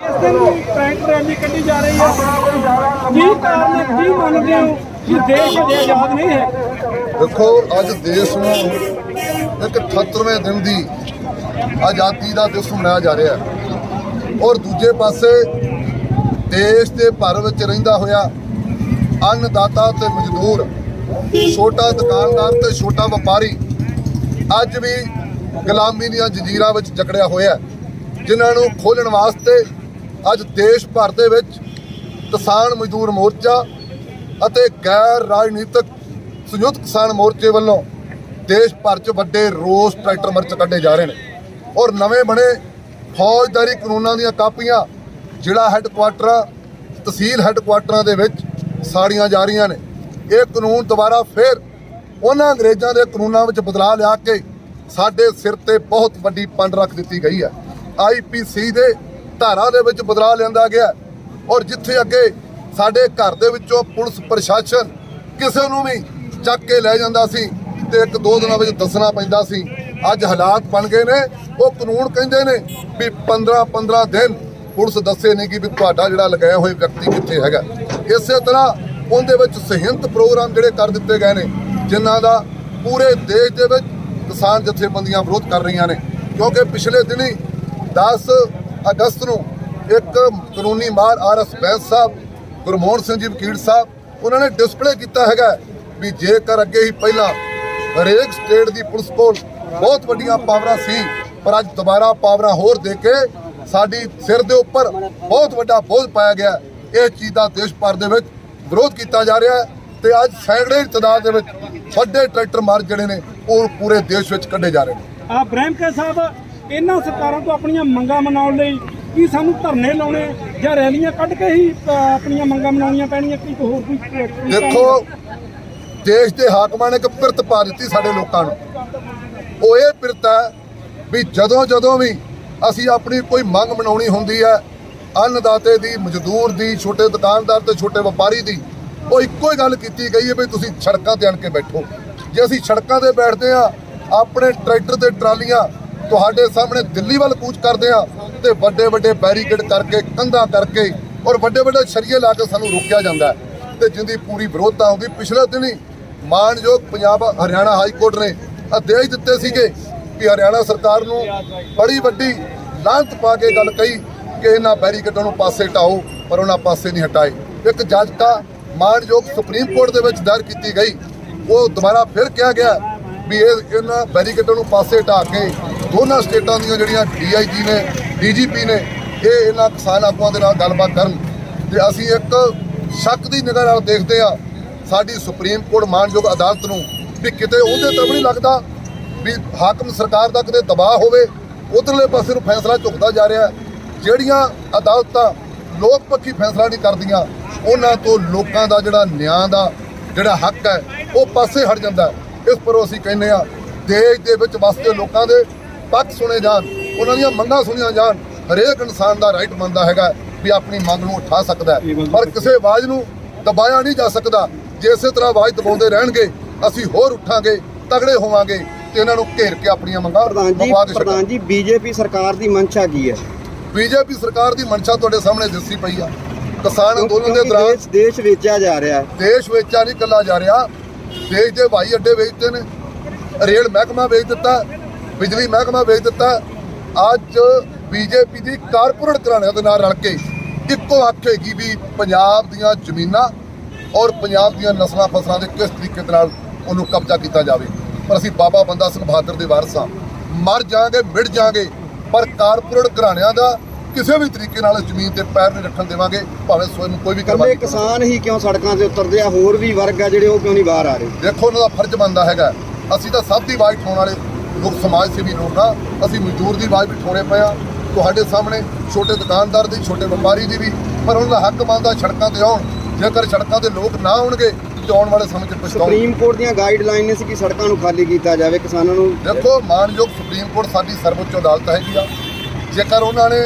ਇਸ ਦਿਨ ਟਰੈਂਕ ਰੈਲੀ ਕੱਢੀ ਜਾ ਰਹੀ ਹੈ। ਕੀ ਕਾਰਨ ਹੈ? ਕੀ ਮੰਨਦੇ ਹੋ? ਕਿ ਦੇਸ਼ ਅਜੇ ਆਜ਼ਾਦ ਨਹੀਂ ਹੈ। ਦੇਖੋ, ਅੱਜ ਦੇਸ਼ ਨੂੰ ਇੱਕ 78ਵੇਂ ਦਿਨ ਦੀ ਆਜ਼ਾਦੀ ਦਾ ਦਿਵਸ ਮਨਾਇਆ ਜਾ ਰਿਹਾ ਹੈ। ਔਰ ਦੂਜੇ ਪਾਸੇ ਦੇਸ਼ ਦੇ ਭਰ ਵਿੱਚ ਰਹਿੰਦਾ ਹੋਇਆ ਅੰਨਦਾਤਾ ਤੇ ਮਜ਼ਦੂਰ, ਛੋਟਾ ਦੁਕਾਨਦਾਰ ਤੇ ਛੋਟਾ ਵਪਾਰੀ ਅੱਜ ਵੀ ਗੁਲਾਮੀ ਦੀਆਂ ਜੰਜੀਰਾਂ ਵਿੱਚ ਜਕੜਿਆ ਹੋਇਆ ਜਿਨ੍ਹਾਂ ਨੂੰ ਖੋਲਣ ਵਾਸਤੇ ਅੱਜ ਦੇਸ਼ ਭਰ ਦੇ ਵਿੱਚ ਕਿਸਾਨ ਮਜ਼ਦੂਰ ਮੋਰਚਾ ਅਤੇ ਗੈਰ ਰਾਜਨੀਤਿਕ ਸੰਯੁਕਤ ਕਿਸਾਨ ਮੋਰਚੇ ਵੱਲੋਂ ਦੇਸ਼ ਭਰ 'ਚ ਵੱਡੇ ਰੋਸ ਟਰੈਕਟਰ ਮਰਚ ਕੱਢੇ ਜਾ ਰਹੇ ਨੇ। ਔਰ ਨਵੇਂ ਬਣੇ ਫੌਜਦਾਰੀ ਕਾਨੂੰਨਾਂ ਦੀਆਂ ਕਾਪੀਆਂ, ਜ਼ਿਲ੍ਹਾ ਹੈੱਡਕੁਆਟਰਾਂ ਤਹਿਸੀਲ ਹੈੱਡਕੁਆਟਰਾਂ ਦੇ ਵਿੱਚ ਸਾੜੀਆਂ ਜਾ ਰਹੀਆਂ ਨੇ। ਇਹ ਕਾਨੂੰਨ ਦੁਬਾਰਾ ਫੇਰ ਉਹਨਾਂ ਅੰਗਰੇਜ਼ਾਂ ਦੇ ਕਾਨੂੰਨਾਂ ਵਿੱਚ ਬਦਲਾਅ ਲਿਆ ਕੇ ਸਾਡੇ ਸਿਰ ਤੇ ਬਹੁਤ ਵੱਡੀ ਪੰਡ ਰੱਖ ਦਿੱਤੀ ਗਈ ਹੈ। ਆਈਪੀਸੀ ਦੇ ਧਾਰਾ ਦੇ ਵਿੱਚ ਬਦਲਾਅ ਲਿਆਂਦਾ ਗਿਆ ਔਰ ਜਿੱਥੇ ਅੱਗੇ ਸਾਡੇ ਘਰ ਦੇ ਵਿੱਚੋਂ ਪੁਲਿਸ ਪ੍ਰਸ਼ਾਸਨ ਕਿਸੇ ਨੂੰ ਵੀ ਚੱਕ ਕੇ ਲੈ ਜਾਂਦਾ ਸੀ ਤੇ ਇੱਕ ਦੋ ਦਿਨਾਂ ਵਿੱਚ ਦੱਸਣਾ ਪੈਂਦਾ ਸੀ, ਅੱਜ ਹਾਲਾਤ ਬਣ ਗਏ ਨੇ। ਉਹ ਕਾਨੂੰਨ ਕਹਿੰਦੇ ਨੇ ਵੀ 15 15 ਦਿਨ ਪੁਲਿਸ ਦੱਸੇ ਨਹੀਂ ਕਿ ਵੀ ਤੁਹਾਡਾ ਜਿਹੜਾ ਲਗਾਇਆ ਹੋਇਆ ਵਿਅਕਤੀ ਕਿੱਥੇ ਹੈਗਾ। ਇਸੇ ਤਰ੍ਹਾਂ ਉਹਦੇ ਵਿੱਚ ਸਹਿੰਤ ਪ੍ਰੋਗਰਾਮ ਜਿਹੜੇ ਕਰ ਦਿੱਤੇ ਗਏ ਨੇ, ਜਿਨ੍ਹਾਂ ਦਾ ਪੂਰੇ ਦੇਸ਼ ਦੇ ਵਿੱਚ ਕਿਸਾਨ ਜਥੇਬੰਦੀਆਂ ਵਿਰੋਧ ਕਰ ਰਹੀਆਂ ਨੇ। ਕਿਉਂਕਿ ਪਿਛਲੇ ਦਿਨੀ 10 ਅਗਸਤ ਨੂੰ ਇੱਕ ਕਾਨੂੰਨੀ ਮਾਰ ਆਰਐਸ ਬੈਂਸ ਸਾਹਿਬ, ਗੁਰਮੋਹਨ ਸਿੰਘ ਜੀ, ਵਕੀਲ ਸਾਹਿਬ, ਉਹਨਾਂ ਨੇ ਡਿਸਪਲੇ ਕੀਤਾ ਹੈਗਾ ਵੀ ਜੇਕਰ ਅੱਗੇ ਹੀ ਪਹਿਲਾਂ ਹਰੇਕ ਸਟੇਟ ਦੀ ਪੁਲਿਸ ਕੋਲ ਬਹੁਤ ਵੱਡੀਆਂ ਪਾਵਰਾਂ ਸੀ, ਪਰ ਅੱਜ ਦੁਬਾਰਾ ਪਾਵਰਾਂ ਹੋਰ ਦੇ ਕੇ ਸਾਡੀ ਸਿਰ ਦੇ ਉੱਪਰ ਬਹੁਤ ਵੱਡਾ ਬੋਝ ਪਾਇਆ ਗਿਆ। ਇਹ ਚੀਜ਼ ਦਾ ਦੇਸ਼ ਭਰ ਦੇ ਵਿੱਚ ਵਿਰੋਧ ਕੀਤਾ ਜਾ ਰਿਹਾ ਹੈ ਤੇ ਅੱਜ ਸੈਂਕੜੇ ਦੀ ਤਾਦਾਦ ਦੇ ਵਿੱਚ ਵੱਡੇ ਟਰੈਕਟਰ ਮਾਰਚ ਜਿਹੜੇ ਨੇ, ਉਹ ਪੂਰੇ ਦੇਸ਼ ਵਿੱਚ ਕੱਢੇ ਜਾ ਰਹੇ ਨੇ। ਆ ਬ੍ਰਹਮਕੇ ਸਾਹਿਬ ਇਹਨਾਂ ਸਰਕਾਰਾਂ ਤੋਂ ਆਪਣੀਆਂ ਮੰਗਾਂ ਮਨਾਉਣ ਲਈ ਕੀ ਸਾਨੂੰ ਧਰਨੇ ਲਾਉਣੇ ਜਾਂ ਰੈਲੀਆਂ ਕੱਢ ਕੇ ਹੀ ਆਪਣੀਆਂ ਮੰਗਾਂ ਮਨਾਉਣੀਆਂ ਪੈਣੀਆਂ, ਕੀ ਹੋਰ ਕੋਈ ਦੇਖੋ, ਦੇਸ਼ ਦੇ ਹਾਕਮਾਂ ਨੇ ਇੱਕ ਪਿਰਤ ਪਾ ਦਿੱਤੀ ਸਾਡੇ ਲੋਕਾਂ ਨੂੰ। ਉਹ ਇਹ ਪਿਰਤ ਹੈ ਵੀ ਜਦੋਂ ਜਦੋਂ ਵੀ ਅਸੀਂ ਆਪਣੀ ਕੋਈ ਮੰਗ ਮਨਾਉਣੀ ਹੁੰਦੀ ਹੈ, ਅੰਨਦਾਤੇ ਦੀ, ਮਜ਼ਦੂਰ ਦੀ, ਛੋਟੇ ਦੁਕਾਨਦਾਰ ਤੇ ਛੋਟੇ ਵਪਾਰੀ ਦੀ, ਉਹ ਇੱਕੋ ਹੀ ਗੱਲ ਕੀਤੀ ਗਈ ਹੈ ਵੀ ਤੁਸੀਂ ਸੜਕਾਂ ਤੇ ਆਣ ਕੇ ਬੈਠੋ। ਜੇ ਅਸੀਂ ਸੜਕਾਂ ਤੇ ਬੈਠਦੇ ਆ ਆਪਣੇ ਟਰੈਕਟਰ ਤੇ ਟਰਾਲੀਆਂ ਤੁਹਾਡੇ ਸਾਹਮਣੇ ਦਿੱਲੀ ਵੱਲ ਕੂਚ ਕਰਦੇ ਆ ਤੇ ਵੱਡੇ ਵੱਡੇ ਬੈਰੀਕੇਡ ਕਰਕੇ, ਕੰਧਾਂ ਕਰਕੇ ਔਰ ਵੱਡੇ ਵੱਡੇ ਸ਼ਰੀਏ ਲਾ ਕੇ ਸਾਨੂੰ ਰੋਕਿਆ ਜਾਂਦਾ ਹੈ। ਤੇ ਜਿੰਦੀ ਪੂਰੀ ਵਿਰੋਧਤਾ ਹੁੰਦੀ। ਪਿਛਲੇ ਦਿਨੀ ਮਾਨਯੋਗ ਪੰਜਾਬ ਹਰਿਆਣਾ ਹਾਈ ਕੋਰਟ ਨੇ ਆਦੇਸ਼ ਦਿੱਤੇ ਸੀਗੇ ਕਿ ਹਰਿਆਣਾ ਸਰਕਾਰ ਨੂੰ ਬੜੀ ਵੱਡੀ ਲਾਂਤ ਪਾ ਕੇ ਗੱਲ ਕਹੀ ਕਿ ਇਹਨਾਂ ਬੈਰੀਕੇਡਾਂ ਨੂੰ ਪਾਸੇ ਹਟਾਓ ਪਰ ਉਹਨਾਂ ਪਾਸੇ ਨਹੀਂ ਹਟਾਏ। ਇੱਕ ਜੱਜਕਾ ਮਾਨਯੋਗ ਸੁਪਰੀਮ ਕੋਰਟ ਦੇ ਵਿੱਚ ਦਾਇਰ ਕੀਤੀ ਗਈ। ਉਹ ਦੁਬਾਰਾ ਫਿਰ ਕਿਹਾ ਗਿਆ ਵੀ ਇਹ ਇਹਨਾਂ ਬੈਰੀਕੇਡਾਂ ਨੂੰ ਪਾਸੇ ਹਟਾ ਕੇ ਦੋਨਾਂ ਸਟੇਟਾਂ ਦੀਆਂ ਜਿਹੜੀਆਂ ਡੀਆਈਜੀ ਨੇ, ਡੀਜੀਪੀ ਨੇ, ਇਹ ਇਹਨਾਂ ਕਿਸਾਨ ਆਗੂਆਂ ਦੇ ਨਾਲ ਗੱਲਬਾਤ ਕਰਨ। ਤੇ ਅਸੀਂ ਇੱਕ ਸ਼ੱਕ ਦੀ ਨਿਗਾਹ ਨਾਲ ਦੇਖਦੇ ਆ ਸਾਡੀ ਸੁਪਰੀਮ ਕੋਰਟ ਮਾਨਯੋਗ ਅਦਾਲਤ ਨੂੰ ਵੀ ਕਿਤੇ ਉਹਦੇ ਤਾਂ ਵੀ ਨਹੀਂ ਲੱਗਦਾ ਵੀ ਹਾਕਮ ਸਰਕਾਰ ਦਾ ਕਿਤੇ ਦਬਾਅ ਹੋਵੇ, ਉਧਰਲੇ ਪਾਸੇ ਨੂੰ ਫੈਸਲਾ ਝੁਕਦਾ ਜਾ ਰਿਹਾ ਜਿਹੜੀਆਂ ਅਦਾਲਤਾਂ ਲੋਕ ਪੱਖੀ ਫੈਸਲਾ ਨਹੀਂ ਕਰਦੀਆਂ, ਉਹਨਾਂ ਤੋਂ ਲੋਕਾਂ ਦਾ ਜਿਹੜਾ ਨਿਆਂ ਦਾ ਜਿਹੜਾ ਹੱਕ ਹੈ, ਉਹ ਪਾਸੇ ਹਟ ਜਾਂਦਾ ਇਸ ਪਰ ਅਸੀਂ ਕਹਿੰਦੇ ਆ ਦੇਸ਼ ਦੇ ਵਿੱਚ ਵਸਦੇ ਲੋਕਾਂ ਦੇ ਪੱਖ ਸੁਣੇ ਜਾਣ ਉਹਨਾਂ ਦੀਆਂ ਮੰਗਾਂ ਸੁਣੀਆਂ ਜਾਣ ਹਰੇਕ ਇਨਸਾਨ ਦਾ ਰਾਈਟ ਬਣਦਾ ਹੈਗਾ ਵੀ ਆਪਣੀ ਮੰਗ ਨੂੰ ਉਠਾ ਸਕਦਾ ਪਰ ਕਿਸੇ ਆਵਾਜ਼ ਨੂੰ ਦਬਾਇਆ ਨਹੀਂ ਜਾ ਸਕਦਾ। ਜੇ ਇਸੇ ਤਰ੍ਹਾਂ ਆਵਾਜ਼ ਦਬਾਉਂਦੇ ਰਹਿਣਗੇ ਅਸੀਂ ਹੋਰ ਉੱਠਾਂਗੇ ਤਗੜੇ ਹੋਵਾਂਗੇ ਤੇ ਇਹਨਾਂ ਨੂੰ ਘੇਰ ਕੇ ਆਪਣੀਆਂ ਮੰਗਾਂ ਪ੍ਰਧਾਨ ਜੀ ਮੁਕਾ ਕੇ ਛੱਡਾਂਗੇ ਪ੍ਰਧਾਨ ਜੀ ਬੀਜੇਪੀ ਸਰਕਾਰ ਦੀ ਮਨਸ਼ਾ ਕੀ ਹੈ? ਬੀਜੇਪੀ ਸਰਕਾਰ ਦੀ ਮਨਸ਼ਾ ਤੁਹਾਡੇ ਸਾਹਮਣੇ ਦਿਸੀ ਪਈ ਆ। ਕਿਸਾਨ ਅੰਦੋਲਨ ਦੇ ਦੌਰਾਨ ਦੇਸ਼ ਦੇਸ਼ ਵੇਚਿਆ ਜਾ ਰਿਹਾ ਹੈ। ਦੇਸ਼ ਵੇਚਾ ਨਹੀਂ ਕੱਲਾ ਜਾ ਰਿਹਾ। ਦੇਸ਼ ਦੇ ਹਵਾਈ ਅੱਡੇ ਵੇਚਦੇ ਨੇ। ਰੇਲ ਮਹਿਕਮਾ ਵੇਚ ਦਿੱਤਾ। ਬਿਜਲੀ ਮਹਿਕਮਾ ਵੇਚ ਦਿੱਤਾ। ਅੱਜ ਬੀਜੇਪੀ ਦੀ ਕਾਰਪੋਰੇਟ ਘਰਾਣਿਆਂ ਦੇ ਨਾਲ ਰਲ ਕੇ ਇੱਕੋ ਆਖੇਗੀ ਵੀ ਪੰਜਾਬ ਦੀਆਂ ਜ਼ਮੀਨਾਂ ਔਰ ਪੰਜਾਬ ਦੀਆਂ ਨਸਲਾਂ ਫਸਲਾਂ ਦੇ ਕਿਸ ਤਰੀਕੇ ਦੇ ਨਾਲ ਉਹਨੂੰ ਕਬਜ਼ਾ ਕੀਤਾ ਜਾਵੇ। ਪਰ ਅਸੀਂ ਬਾਬਾ ਬੰਦਾ ਸਿੰਘ ਬਹਾਦਰ ਦੇ ਵਾਰਸ ਹਾਂ। ਮਰ ਜਾਾਂਗੇ ਮਿਟ ਜਾਾਂਗੇ ਪਰ ਕਾਰਪੋਰੇਟ ਘਰਾਣਿਆਂ ਦਾ ਕਿਸੇ ਵੀ ਤਰੀਕੇ ਨਾਲ ਜ਼ਮੀਨ ਤੇ ਪੈਰ ਨਹੀਂ ਰੱਖਣ ਦੇਵਾਂਗੇ ਭਾਵੇਂ ਸਵੈਮ ਕੋਈ ਵੀ ਕੁਰਬਾਨੀ ਕਰਵਾਵੇ। ਕਿਸਾਨ ਹੀ ਕਿਉਂ ਸੜਕਾਂ ਤੇ ਉਤਰਦੇ ਆ? ਹੋਰ ਵੀ ਵਰਗ ਆ ਜਿਹੜੇ ਉਹ ਕਿਉਂ ਨਹੀਂ ਬਾਹਰ ਆ ਰਹੇ? ਦੇਖੋ ਉਹਨਾਂ ਦਾ ਫਰਜ਼ ਬਣਦਾ ਹੈਗਾ। ਅਸੀਂ ਤਾਂ ਸਭ ਦੀ ਆਵਾਜ਼ ਉਠਾਉਣ ਵਾਲੇ ਲੋਕ ਸਮਾਜ ਸੇਵੀ ਲੋਕ ਆ ਅਸੀਂ ਮਜ਼ਦੂਰ ਦੀ ਆਵਾਜ਼ ਵੀ ਉਠਾਉਣੇ ਪਏ ਆ। ਤੁਹਾਡੇ ਸਾਹਮਣੇ ਛੋਟੇ ਦੁਕਾਨਦਾਰ ਦੀ ਛੋਟੇ ਵਪਾਰੀ ਦੀ ਵੀ। ਪਰ ਉਹਨਾਂ ਦਾ ਹੱਕ ਬਣਦਾ ਸੜਕਾਂ ਤੇ ਆਉਣ। ਜੇਕਰ ਸੜਕਾਂ ਤੇ ਲੋਕ ਨਾ ਆਉਣਗੇ ਤੇ ਆਉਣ ਵਾਲੇ ਸਮੇਂ 'ਚ ਪਛਤਾਉਣ ਸੁਪਰੀਮ ਕੋਰਟ ਦੀਆਂ ਗਾਈਡਲਾਈਨ ਨੇ ਸੀ ਕਿ ਸੜਕਾਂ ਨੂੰ ਖਾਲੀ ਕੀਤਾ ਜਾਵੇ ਕਿਸਾਨਾਂ ਨੂੰ ਦੇਖੋ ਮਾਨਯੋਗ ਸੁਪਰੀਮ ਕੋਰਟ ਸਾਡੀ ਸਰਵਉੱਚ ਅਦਾਲਤ ਹੈਗੀ ਆ। ਜੇਕਰ ਉਹਨਾਂ ਨੇ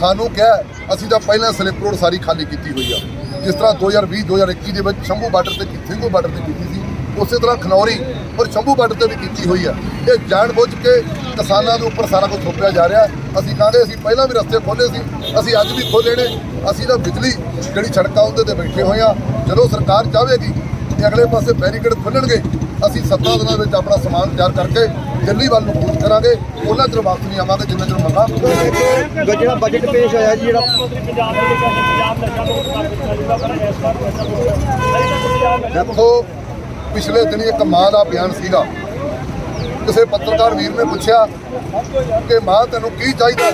ਸਾਨੂੰ ਕਿਹਾ ਅਸੀਂ ਤਾਂ ਪਹਿਲਾਂ ਸਲਿੱਪ ਰੋਡ ਸਾਰੀ ਖਾਲੀ ਕੀਤੀ ਹੋਈ ਆ। ਜਿਸ ਤਰ੍ਹਾਂ 2020 2021 ਦੇ ਵਿੱਚ ਸ਼ੰਭੂ ਬਾਰਡਰ ਤੇ ਸਿੰਘੂ ਬਾਰਡਰ ਤੇ ਕੀਤੀ ਸੀ। ਉਸੇ ਤਰ੍ਹਾਂ ਖਨੌਰੀ ਔਰ ਸ਼ੰਭੂ ਬਾਰਡਰ ਤੇ ਵੀ ਕੀਤੀ ਹੋਈ ਹੈ ਇਹ ਜਾਣ ਬੁੱਝ ਕੇ ਕਿਸਾਨਾਂ ਦੇ ਉੱਪਰ ਸਾਰਾ ਕੁਝ ਥੋਪਿਆ ਜਾ ਰਿਹਾ। ਅਸੀਂ ਕਹਿੰਦੇ ਅਸੀਂ ਪਹਿਲਾਂ ਵੀ ਰਸਤੇ ਖੋਲੇ ਸੀ ਅਸੀਂ ਅੱਜ ਵੀ ਖੋਲੇ ਨੇ। ਅਸੀਂ ਤਾਂ ਬਿਜਲੀ ਜਿਹੜੀ ਸੜਕਾਂ ਉਹਦੇ ਤੇ ਬੈਠੇ ਹੋਏ ਆ। ਜਦੋਂ ਸਰਕਾਰ ਚਾਹੇਗੀ ਕਿ ਅਗਲੇ ਪਾਸੇ ਬੈਰੀਕੇਡ ਖੁੱਲਣਗੇ ਅਸੀਂ ਸੱਤਾਂ ਦਿਨਾਂ ਵਿੱਚ ਆਪਣਾ ਸਮਾਨ ਤਿਆਰ ਕਰਕੇ ਦਿੱਲੀ ਵੱਲ ਨੂੰ ਕੂਚ ਕਰਾਂਗੇ। ਉਹਨਾਂ ਚਿਰ ਵਾਪਸ ਨਹੀਂ ਆਵਾਂਗੇ ਜਿੰਨਾ ਚਿਰ ਮੰਗਾ। ਜਿਹੜਾ ਬਜਟ ਪੇਸ਼ ਹੋਇਆ ਜੀ ਜਿਹੜਾ ਪੰਜਾਬ ਦੇ ਵਿੱਚ ਪੰਜਾਬ ਨਸ਼ਾ ਮੁਕਤ ਕਰ ਦਿੱਤਾ ਜਾਊਗਾ ਪਰ ਇਸ ਵਾਰ ਨਸ਼ਾ ਮੁਕਤ ਨਹੀਂ ਤਾਂ ਪੰਜਾਬ ਨਸ਼ਾ ਦੇਖੋ ਪਿਛਲੇ ਦਿਨੀ ਇੱਕ ਮਾਂ ਦਾ ਬਿਆਨ ਸੀਗਾ। ਕਿਸੇ ਪੱਤਰਕਾਰ ਵੀਰ ਨੇ ਪੁੱਛਿਆ ਕਿ ਮਾਂ, ਤੈਨੂੰ ਕੀ ਚਾਹੀਦਾ?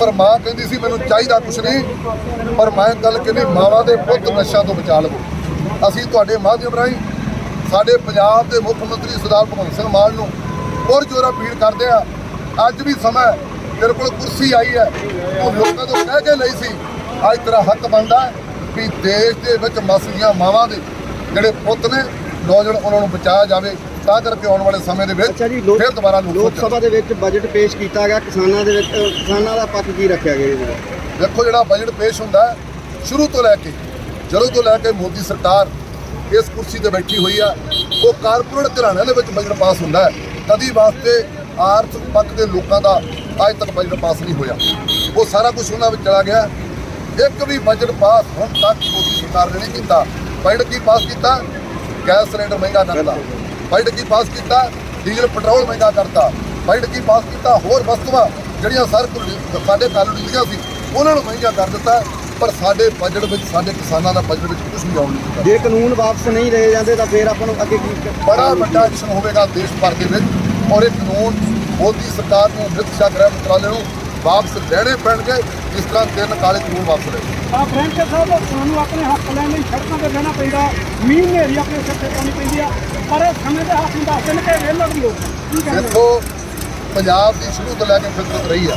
ਪਰ ਮਾਂ ਕਹਿੰਦੀ ਸੀ, ਮੈਨੂੰ ਚਾਹੀਦਾ ਕੁਛ ਨਹੀਂ, ਪਰ ਮੈਂ ਗੱਲ ਕਹਿੰਦੀ, ਮਾਵਾਂ ਦੇ ਪੁੱਤ ਨਸ਼ਾ ਤੋਂ ਬਚਾ ਲਵੋ। ਅਸੀਂ ਤੁਹਾਡੇ ਮਾਧਿਅਮ ਰਾਹੀਂ ਸਾਡੇ ਪੰਜਾਬ ਦੇ ਮੁੱਖ ਮੰਤਰੀ ਸਰਦਾਰ ਭਗਵੰਤ ਸਿੰਘ ਮਾਨ ਨੂੰ ਹੋਰ ਜੋਰਾ ਅਪੀਲ ਕਰਦੇ ਆ ਅੱਜ ਵੀ ਸਮਾਂ ਤੇਰੇ ਕੋਲ ਕੁਰਸੀ ਆਈ ਹੈ। ਉਹ ਲੋਕਾਂ ਤੋਂ ਕਹਿ ਕੇ ਲਈ ਸੀ ਅੱਜ ਤੇਰਾ ਹੱਕ ਬਣਦਾ ਵੀ ਦੇਸ਼ ਦੇ ਵਿੱਚ ਮਸਲੀਆਂ ਮਾਵਾਂ ਦੇ ਜਿਹੜੇ ਪੁੱਤ ਨੇ ਨੌਜਵਾਨ ਉਹਨਾਂ ਨੂੰ ਬਚਾਇਆ ਜਾਵੇ ਤਾਂ ਕਰਕੇ ਆਉਣ ਵਾਲੇ ਸਮੇਂ ਦੇ ਵਿੱਚ ਅੱਛਾ ਜੀ ਲੋਕ ਫਿਰ ਦੁਬਾਰਾ ਲੋਕ ਲੋਕ ਸਭਾ ਦੇ ਵਿੱਚ ਬਜਟ ਪੇਸ਼ ਕੀਤਾ ਗਿਆ ਕਿਸਾਨਾਂ ਦੇ ਵਿੱਚ ਅ, ਕਿਸਾਨਾਂ ਦਾ ਪੱਖ ਕੀ ਰੱਖਿਆ ਗਿਆ ਇਹਦੇ ਵਿੱਚ? ਦੇਖੋ ਜਿਹੜਾ ਬਜਟ ਪੇਸ਼ ਹੁੰਦਾ ਹੈ ਸ਼ੁਰੂ ਤੋਂ ਲੈ ਕੇ ਜਦੋਂ ਤੋਂ ਲੈ ਕੇ ਮੋਦੀ ਸਰਕਾਰ ਇਸ ਕੁਰਸੀ ਤੇ ਬੈਠੀ ਹੋਈ ਆ ਉਹ ਕਾਰਪੋਰੇਟ ਘਰਾਣਿਆਂ ਦੇ ਵਿੱਚ ਬਜਟ ਪਾਸ ਹੁੰਦਾ ਹੈ। ਕਦੀ ਵਾਸਤੇ ਆਰਥਿਕ ਪੱਖ ਦੇ ਲੋਕਾਂ ਦਾ ਅੱਜ ਤੱਕ ਬਜਟ ਪਾਸ ਨਹੀਂ ਹੋਇਆ। ਉਹ ਸਾਰਾ ਕੁਝ ਉਹਨਾਂ ਵਿੱਚ ਚਲਾ ਗਿਆ। ਇੱਕ ਵੀ ਬਜਟ ਪਾਸ ਹੁਣ ਤੱਕ ਮੋਦੀ ਸਰਕਾਰ ਨੇ ਨਹੀਂ ਕੀਤਾ। ਬਜਟ ਕੀ ਪਾਸ ਕੀਤਾ? ਗੈਸ ਸਿਲੰਡਰ ਮਹਿੰਗਾ ਕਰਤਾ। ਬਜਟ ਕੀ ਪਾਸ ਕੀਤਾ? ਡੀਜ਼ਲ ਪੈਟਰੋਲ ਮਹਿੰਗਾ ਕਰਤਾ। ਬਜਟ ਕੀ ਪਾਸ ਕੀਤਾ? ਹੋਰ ਵਸਤੂਆਂ ਜਿਹੜੀਆਂ ਸਰ ਸਾਡੇ ਕਾਨੂੰਨ ਦੀਆਂ ਸੀ ਉਹਨਾਂ ਨੂੰ ਮਹਿੰਗਾ ਕਰ ਦਿੱਤਾ। ਪਰ ਸਾਡੇ ਬਜਟ ਵਿੱਚ ਸਾਡੇ ਕਿਸਾਨਾਂ ਦਾ ਬਜਟ ਵਿੱਚ ਕੁਝ ਆਉਣ ਨਹੀਂ ਦਿੱਤਾ। ਜੇ ਕਾਨੂੰਨ ਵਾਪਸ ਨਹੀਂ ਲਏ ਜਾਂਦੇ ਤਾਂ ਫਿਰ ਆਪਾਂ ਨੂੰ ਅੱਗੇ ਕੀ ਬੜਾ ਵੱਡਾ ਐਕਸ਼ਨ ਹੋਵੇਗਾ ਦੇਸ਼ ਭਰ ਦੇ ਵਿੱਚ। ਔਰ ਇਹ ਕਾਨੂੰਨ ਮੋਦੀ ਸਰਕਾਰ ਨੂੰ ਸ਼ਾਹ ਗ੍ਰਹਿ ਮੰਤਰਾਲੇ ਨੂੰ ਵਾਪਸ ਲੈਣੇ ਪੈਣਗੇ। ਜਿਸ ਤਰ੍ਹਾਂ ਤਿੰਨ ਕਾਲੇ ਕਾਨੂੰਨ ਵਾਪਸ ਲਏ। ਆ ਬ੍ਰੈਂਕ ਸਾਹਿਬ ਸਾਨੂੰ ਆਪਣੇ ਹੱਕ ਲੈਣ ਲਈ ਸੜਕਾਂ ਤੇ ਬਹਿਣਾ ਪੈਂਦਾ ਮੀਂਹ ਹਨੇਰੀ ਆਪਣੇ ਸਿਰ ਤੇ ਪਾਉਣੀ ਪੈਂਦੀ ਆ। ਪਰ ਇਹ ਸਮੇਂ ਦੇ ਹੱਥ ਨੂੰ ਦੱਸਦੇ ਨੇ ਕਿ ਵੇਲੜ ਲੋਕ ਕੀ ਕਹਿੰਦੇ ਦੇਖੋ ਪੰਜਾਬ ਦੀ ਸ਼ੁਰੂ ਤੋਂ ਲੈ ਕੇ ਫਿਤਰਤ ਰਹੀ ਆ।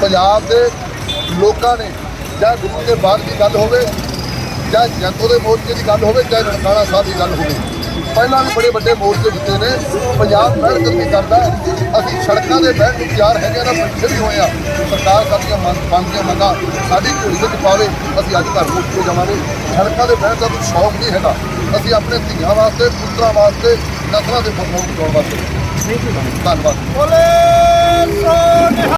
ਪੰਜਾਬ ਦੇ ਲੋਕਾਂ ਨੇ ਜਾਂ ਗੁਰੂ ਦੇ ਬਾਗ ਦੀ ਗੱਲ ਹੋਵੇ ਜਾਂ ਜੰਤੋ ਦੇ ਮੋਰਚੇ ਦੀ ਗੱਲ ਹੋਵੇ ਜਾਂ ਨਨਕਾਣਾ ਸਾਹਿਬ ਦੀ ਗੱਲ ਹੋਵੇ। ਪਹਿਲਾਂ ਵੀ ਬੜੇ ਵੱਡੇ ਮੋਰਚੇ ਜਿੱਤੇ ਨੇ। ਪੰਜਾਬ ਮਿਹਨਤ ਨਹੀਂ ਕਰਦਾ ਅਸੀਂ ਸੜਕਾਂ ਦੇ ਬਹਿਣ ਨੂੰ ਤਿਆਰ ਹੈਗੇ ਨਾ ਬੈਠੇ ਵੀ ਹੋਏ ਆ ਸਰਕਾਰ ਸਾਡੀਆਂ ਮੰਗ ਮੰਗਾਂ ਸਾਡੀ ਝੋਲੀ ਵਿੱਚ ਪਾਵੇ ਅਸੀਂ ਅੱਜ ਘਰ ਨੂੰ ਉੱਠ ਜਾਵਾਂਗੇ। ਸੜਕਾਂ ਦੇ ਬਹਿਣ ਦਾ ਕੋਈ ਸ਼ੌਕ ਨਹੀਂ ਹੈਗਾ। ਅਸੀਂ ਆਪਣੇ ਧੀਆਂ ਵਾਸਤੇ ਪੁੱਤਰਾਂ ਵਾਸਤੇ ਨਸਲਾਂ ਦੇ ਫਸਲਾਂ ਨੂੰ ਬਚਾਉਣ ਵਾਸਤੇ ਧੰਨਵਾਦ।